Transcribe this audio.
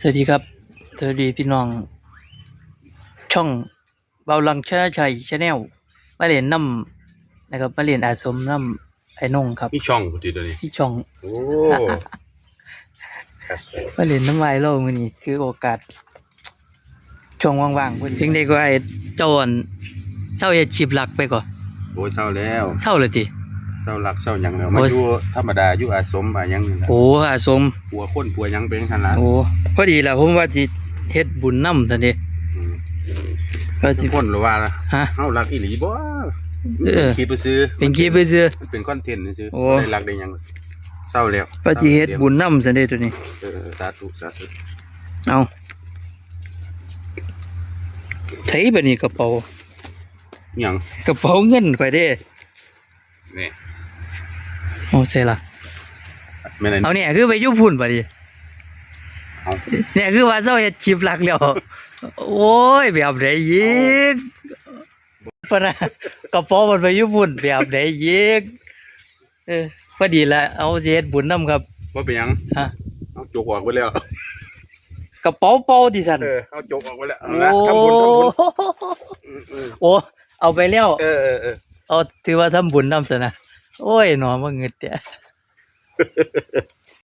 สวัสดีครับสวัสดีพี่น้อง ช่องเบาลังชนะชัยชาแนลมาเรียนน้ำนะครับมาเรียนอาสมน้ำไอ้นงครับมีช่องพอดีตัวนี้ที่ช่องโอ้ครับมาเรียนน้ำไม้โลกมือนี้ถือโอกาสช่วงว่างๆเพิ่นเพียงใดก็ไอ้เจ้าอันเศร้าเฮ็ดชีพหลักไปก่อนโอ้ยเศร้าแล้วเศร้าเลยติ เศร้าหลักเศร้าหยังแล้วโอ้มายอยู่ธรรมดาอยู่อาสมอาหยังนี่แหละโอ้อาสมปัวคนปัวหยังเป็นขนาดโอ้พอดีล่ะผมว่าสิเฮ็ดบุญนำซั่นเด้อืมว่าทุสิกคนหรือว่าล่ะฮะ เฮารักอีหลีบ่เออ คิดไปซื้อเป็นคลิปไปซื้อ มันเป็นคอนเทนต์ซื้อโอ้ ได้รักได้หยังเศร้าแล้วว่าสิเฮ็ดบุญนำซั่นเด้ตัวนี้เออเออสาธุสาธุเอาไถบัดนี้กระเป๋าหยังกระเป๋าเงินข่อยเด้ นี่ โอ้ใช่ล่ะแม่นเอาเนี่ยคือไปอยุ่พุ่นบัดนี้เอาเนี่ยคือว่าเจ้าเฮ็ดคลิปหลักแล้ว โอ้ยแบบไหนยิกปะนะกระเป๋ามันไปอยุ่พุ่นแบบไหนยิกเออพอดีละเอาสิเฮ็ดบุญนํครับบ่เป็นหยังฮะเอาจกออกไปแล้วกระเป๋าเป่าดิซั่นเออเอาจกออกไปแล้วเอาโอ้ละทำบุญทำบุญอืมอืมโอ้เอาไปแล้วเออเออเออเอาถือว่าทำบุญนำซะนะ โอ้ยหนอมาเงิดเด้